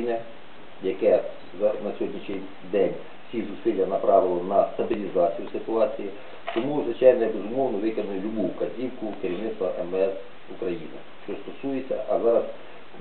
України, яке на сьогоднішній день всі зусилля направило на стабілізацію ситуації. Тому, звичайно, я безумовно виконую любу вказівку керівництва МВС України, що стосується, а зараз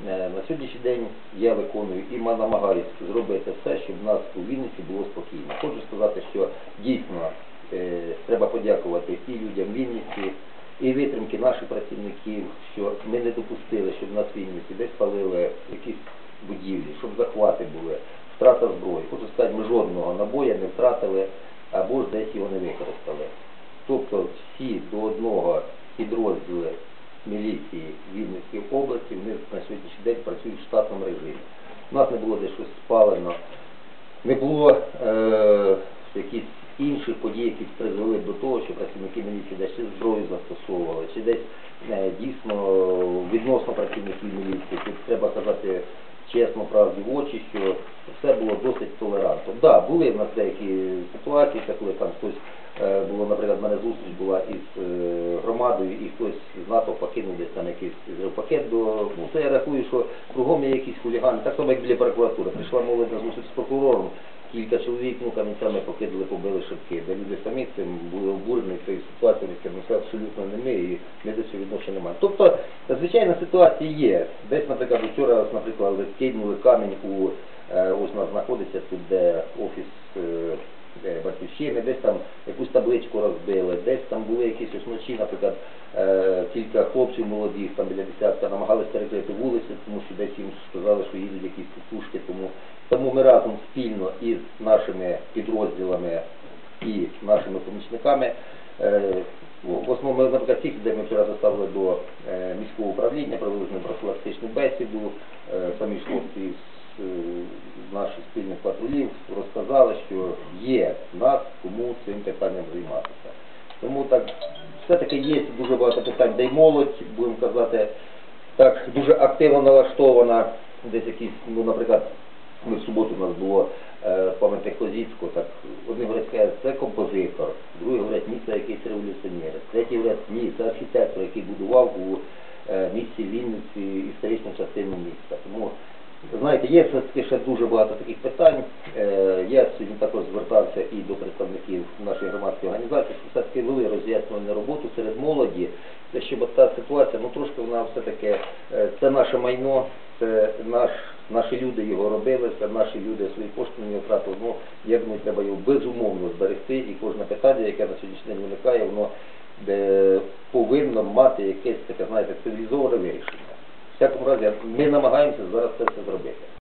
е, на сьогоднішній день я виконую і намагаюся зробити все, щоб в нас у Вінниці було спокійно. Хочу сказати, що дійсно е, треба подякувати і людям Вінниці, і витримки наших працівників, що ми не допустили, щоб на Вінниці десь палили якісь будівлі, щоб захвати були, втрата зброї. Хочу сказати, ми жодного набоя не втратили або ж десь його не використали. Тобто всі до одного підрозділи міліції Вінницької області, вони на сьогоднішній день працюють в штатному режимі. У нас не було десь щось спалено, не було е, якісь інших подій, які призвели до того, що працівники міліції десь чи зброю застосовували, чи десь е, дійсно відносно працівників міліції. Тут треба казати чесно, правді в очі, що все було досить толерантно. Так, да, були в нас деякі ситуації, коли там хтось е, було, наприклад, в мене зустріч була із е, громадою, і хтось з НАТО покинув десь там якийсь пакет до. Ну, це я рахую, що кругом є якісь хулігани. Так само, як біля прокуратури. Прийшла молодь на зустріч з прокурором, кілька чоловік, ну, камінцями покидали, побили шибки, де люди самі цим були обурені цією ситуацією, яка це абсолютно не ми, і до цього відношення немає. Тобто, звичайно, ситуація є. Десь, наприклад, вчора, наприклад, кинули камінь у, е, ось у нас знаходиться тут, де офіс е, батьківщини, десь там якусь табличку розбили, десь там були якісь ось вночі, наприклад, е, кілька хлопців молодих, там біля десятка, намагалися перекрити вулиці, тому що десь їм сказали, що їдуть якісь пушки, тому, тому ми разом спільно із нашими підрозділами і нашими помічниками е, ну, в основному, наприклад, ті, де ми вчора доставили до е, міського управління, провели профілактичну бесіду, самі хлопці з наших спільних патрулів розказали, що є в нас кому цим питанням займатися. Тому так, все-таки є дуже багато питань, де й молодь, будемо казати, так дуже активно налаштована, десь якісь, ну, наприклад, ми в суботу у нас було е, пам'ятник Козіцького, так одні говорять, скажуть, це композитор, другі говорять, ні, це якийсь революціонер, треті говорять, ні, це архітектор, який будував у е, місті Вінниці історичну частину міста. Тому, знаєте, є все-таки ще дуже багато таких питань. Е, я сьогодні також звертався і до представників нашої громадської організації, що все-таки вели роз'яснювальну роботу серед молоді, щоб та ситуація, ну трошки вона все-таки, е, це наше майно, це наш, наші люди його робили, це наші люди свої кошти не втратили. Ну, я думаю, треба його безумовно зберегти, і кожне питання, яке на сьогоднішній день виникає, воно повинно мати якесь таке, знаєте, цивілізоване вирішення. Всякому разі, ми намагаємося зараз це все зробити.